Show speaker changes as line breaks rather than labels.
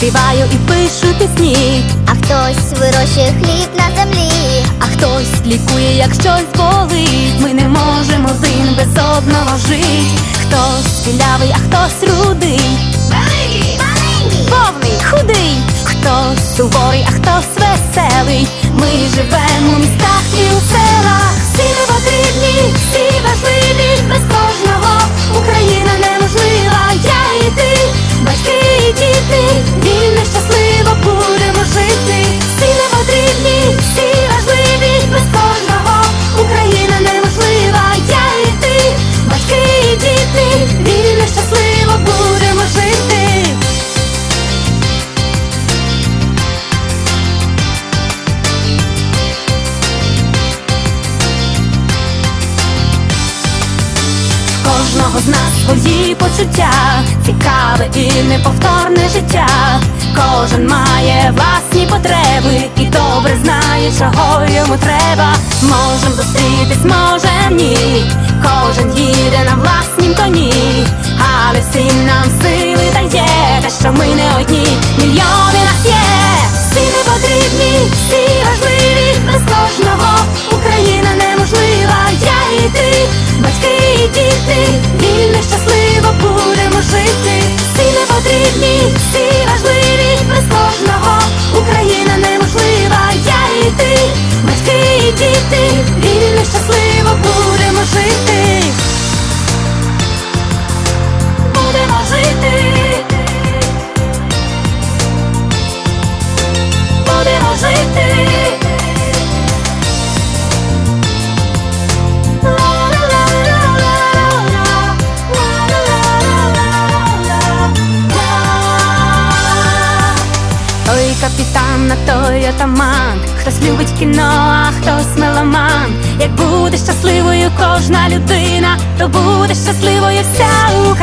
співаю і пишу пісні,
А хтось вирощує хліб на землі.
а хтось лікує, як щось болить. Ми не можемо один без одного жить. Хтось білявий, а хтось рудий. Кожного з нас свої почуття, цікаве і неповторне життя. Кожен має власні потреби і добре знає, чого йому треба. Можем зустрітись, можем ні. Кожен їде на власнім коні, але всім нам сили дає, те, що ми не одні, мільйони нас є. Всі ми потрібні, всі важливі, без кожного Україна неможлива. Я і ти, батьки і діти, вільно, щасливо будемо жити. Всі не потрібні, всі важливі, Той капітан, на той атаман, хтось любить кіно, а хтось меломан. Як буде щасливою кожна людина, то буде щасливою вся Україна.